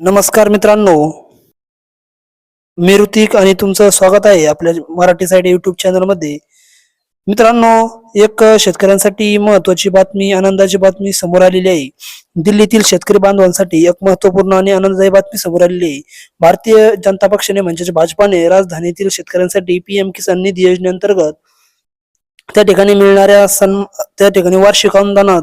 नमस्कार मित्रांनो. मी ऋतिक आणि तुमचं स्वागत आहे आपल्या मराठी साईड युट्यूब चॅनलमध्ये मित्रांनो एक शेतकऱ्यांसाठी महत्वाची बातमी आनंदाची बातमी समोर आलेली आहे. दिल्लीतील शेतकरी बांधवांसाठी एक महत्त्वपूर्ण आणि आनंददायी बातमी समोर आलेली आहे. भारतीय जनता पक्षाने म्हणजेच भाजपाने राजधानीतील शेतकऱ्यांसाठी पीएम किसान निधी योजनेअंतर्गत त्या ठिकाणी मिळणाऱ्या सन त्या ठिकाणी वार्षिक अनुदानात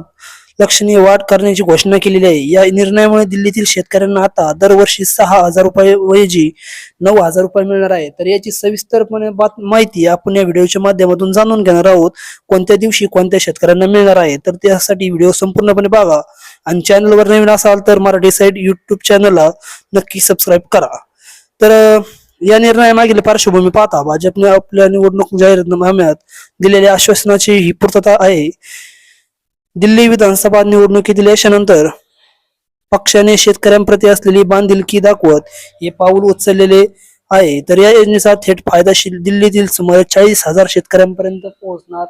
लक्षणीय वाढ करण्याची घोषणा केलेली आहे. या निर्णयामुळे दिल्लीतील शेतकऱ्यांना आता दरवर्षी सहा हजार रुपये वैजी नऊ हजार रुपये मिळणार आहे. तर याची सविस्तरपणे बात माहिती आपण या व्हिडिओच्या माध्यमातून जाणून घेणार आहोत. कोणत्या दिवशी कोणत्या शेतकऱ्यांना मिळणार आहे? तर त्यासाठी व्हिडिओ संपूर्णपणे बघा आणि चॅनलवर नवीन असाल तर मराठी साईड युट्यूब चॅनलला नक्की सबस्क्राईब करा. तर या निर्णयामागील पार्श्वभूमी पाहता भाजपने आपल्या निवडणूक जाहीरनाम्यात दिलेल्या आश्वासनाची ही पूर्तता आहे. दिल्ली विधानसभा निवडणुकीतील यशानंतर पक्षाने शेतकऱ्यांप्रती असलेली बांधिलकी दाखवत हे पाऊल उचललेले आहे. तर या योजनेचा थेट फायदा दिल्लीतील सुमारे चाळीस हजार शेतकऱ्यांपर्यंत पोहोचणार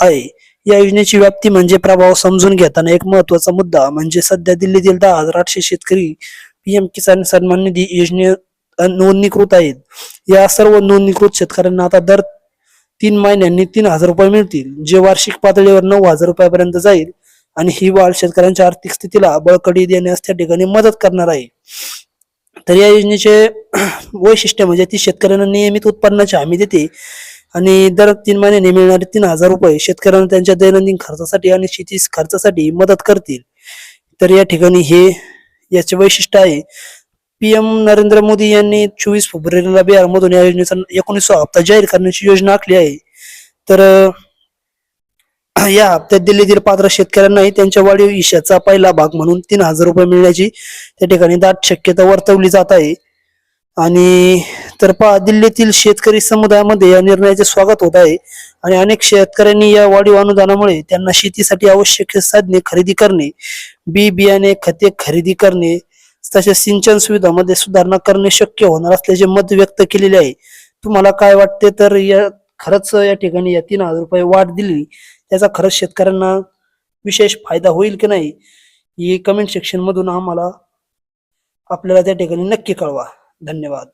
आहे. या योजनेची व्याप्ती म्हणजे प्रभाव समजून घेताना एक महत्त्वाचा मुद्दा म्हणजे सध्या दिल्लीतील दहा हजार आठशे शेतकरी पीएम किसान सन्मान निधी योजने नोंदणीकृत आहेत. या सर्व नोंदणीकृत शेतकऱ्यांना आता दर तीन महिन्यांनी तीन हजार रुपये मिळतील. जे वार्षिक पातळीवर नऊ हजार रुपयापर्यंत जाईल आणि ही वाढ शेतकऱ्यांच्या आर्थिक स्थितीला बळकटी देण्यास त्या ठिकाणी मदत करणार आहे. तर या योजनेचे वैशिष्ट्य म्हणजे ती शेतकऱ्यांना नियमित उत्पन्नाची हमी देते आणि दर तीन महिन्यांनी मिळणारे तीन हजार रुपये शेतकऱ्यांना त्यांच्या दैनंदिन खर्चासाठी आणि शेती खर्चासाठी मदत करतील. तर या ठिकाणी हे याचे वैशिष्ट्य आहे. पीएम नरेंद्र मोदी यांनी चोवीस फेब्रुवारीला बिहारमधून या योजनेचा एकोणीसवा हप्ता जाहीर करण्याची योजना आखली आहे. तर या हप्त्यात दिल्लीतील पात्र शेतकऱ्यांनाही त्यांच्या वाढीव हिश्श्याचा पहिला भाग म्हणून तीन हजार रुपये मिळण्याची त्या ठिकाणी दाट शक्यता वर्तवली जात आहे. आणि तर पहा दिल्लीतील शेतकरी समुदायामध्ये या निर्णयाचे स्वागत होत आहे. आणि अनेक शेतकऱ्यांनी या वाढीव अनुदानामुळे त्यांना शेतीसाठी आवश्यक साधने खरेदी करणे बी बियाणे खते खरेदी करणे तसेच सिंचन सुविधामध्ये सुधारणा करणे शक्य होणार असल्याचे मत व्यक्त केलेले आहे. तुम्हाला काय वाटते? तर या खरंच या ठिकाणी या तीन हजार रुपये वाढ दिली त्याचा खरंच शेतकऱ्यांना विशेष फायदा होईल की नाही? ही कमेंट सेक्शन मधून आम्हाला आपल्याला त्या ठिकाणी नक्की कळवा. धन्यवाद.